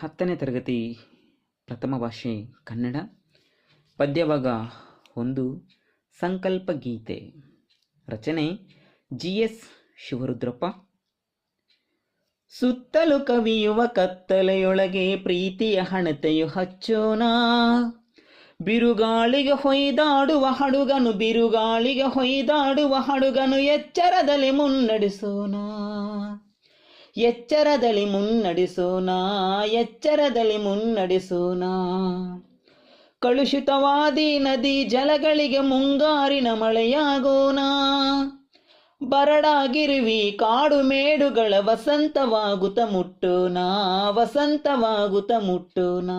ಹತ್ತನೇ ತರಗತಿ ಪ್ರಥಮ ಭಾಷೆ ಕನ್ನಡ. ಪದ್ಯಭಾಗ ಒಂದು, ಸಂಕಲ್ಪ ಗೀತೆ. ರಚನೆ, ಜಿ ಎಸ್ ಶಿವರುದ್ರಪ್ಪ. ಸುತ್ತಲೂ ಕವಿಯುವ ಕತ್ತಲೆಯೊಳಗೆ ಪ್ರೀತಿಯ ಹಣತೆಯು ಹಚ್ಚೋಣ. ಬಿರುಗಾಳಿಗೆ ಹೊಯ್ದಾಡುವ ಹಡುಗನು ಬಿರುಗಾಳಿಗೆ ಹೊಯ್ದಾಡುವ ಹಡುಗನು ಎಚ್ಚರದಲ್ಲಿ ಮುನ್ನಡೆಸೋಣ. ಎಚ್ಚರದಲ್ಲಿ ಮುನ್ನಡೆಸೋಣ ಎಚ್ಚರದಲ್ಲಿ ಮುನ್ನಡೆಸೋಣ ಕಲುಷಿತವಾದಿ ನದಿ ಜಲಗಳಿಗೆ ಮುಂಗಾರಿನ ಮಳೆಯಾಗೋಣ ಬರಡಾಗಿರುವಿ ಕಾಡು ಮೇಡುಗಳ ವಸಂತವಾಗುತ್ತ ಮುಟ್ಟೋಣ ವಸಂತವಾಗುತ್ತ ಮುಟ್ಟೋಣ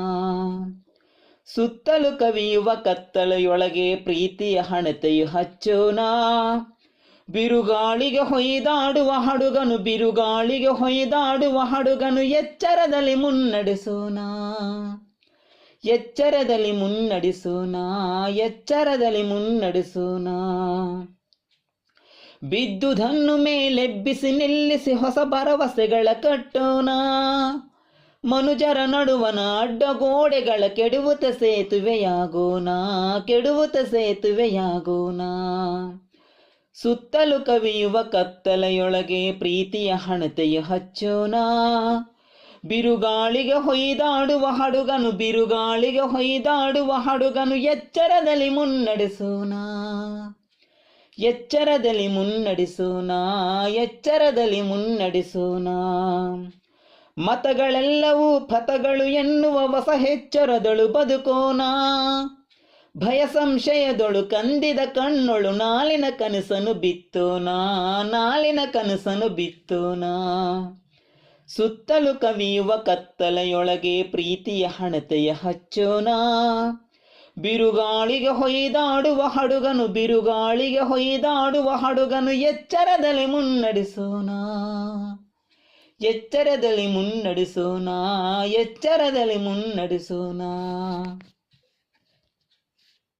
ಸುತ್ತಲೂ ಕವಿಯುವ ಕತ್ತಲೆಯೊಳಗೆ ಪ್ರೀತಿಯ ಹಣತೆಯು ಹಚ್ಚೋಣ ಬಿರುಗಾಳಿಗೆ ಹೊಯ್ದಾಡುವ ಹಡುಗನು, ಬಿರುಗಾಳಿಗೆ ಹೊಯ್ದಾಡುವ ಹಡುಗನು ಎಚ್ಚರದಲ್ಲಿ ಮುನ್ನಡೆಸೋಣ. ಎಚ್ಚರದಲ್ಲಿ ಮುನ್ನಡೆಸೋಣ ಎಚ್ಚರದಲ್ಲಿ ಮುನ್ನಡೆಸೋಣ. ಬಿದ್ದುದನ್ನು ಮೇಲೆಬ್ಬಿಸಿ ನಿಲ್ಲಿಸಿ ಹೊಸ ಭರವಸೆಗಳ ಕಟ್ಟೋಣ. ಮನುಜರ ನಡುವನ ಅಡ್ಡಗೋಡೆಗಳ ಕೆಡುವುತ ಸೇತುವೆಯಾಗೋಣ ಕೆಡುವುತ ಸೇತುವೆಯಾಗೋಣ. ಸುತ್ತಲೂ ಕವಿಯುವ ಕತ್ತಲೆಯೊಳಗೆ ಪ್ರೀತಿಯ ಹಣತೆಯ ಹಚ್ಚೋಣ ಬಿರುಗಾಳಿಗೆ ಹೊಯ್ದಾಡುವ ಹಡುಗನು ಬಿರುಗಾಳಿಗೆ ಹೊಯ್ದಾಡುವ ಹಡುಗನು ಎಚ್ಚರದಲ್ಲಿ ಮುನ್ನಡೆಸೋಣ ಎಚ್ಚರದಲ್ಲಿ ಮುನ್ನಡೆಸೋಣ ಎಚ್ಚರದಲ್ಲಿ ಮುನ್ನಡೆಸೋಣ ಮತಗಳೆಲ್ಲವೂ ಪಥಗಳು ಎನ್ನುವ ಹೊಸ ಹೆಚ್ಚರದಳು ಬದುಕೋಣ ಭಯ ಸಂಶಯದೊಳು ಕಂದಿದ ಕಣ್ಣೊಳು ನಾಲಿನ ಕನಸನು ಬಿತ್ತು ನಾ, ನಾಲಿನ ಕನಸನು ಬಿತ್ತೋಣ ಸುತ್ತಲೂ ಕವಿಯುವ ಕತ್ತಲೆಯೊಳಗೆ ಪ್ರೀತಿಯ ಹಣತೆಯ ಹಚ್ಚೋಣ ಬಿರುಗಾಳಿಗೆ ಹೊಯ್ದಾಡುವ ಹಡುಗನು ಬಿರುಗಾಳಿಗೆ ಹೊಯ್ದಾಡುವ ಹಡುಗನು ಎಚ್ಚರದಲ್ಲಿ ಮುನ್ನಡೆಸೋಣ ಎಚ್ಚರದಲ್ಲಿ ಮುನ್ನಡೆಸೋಣ ಎಚ್ಚರದಲ್ಲಿ ಮುನ್ನಡೆಸೋಣ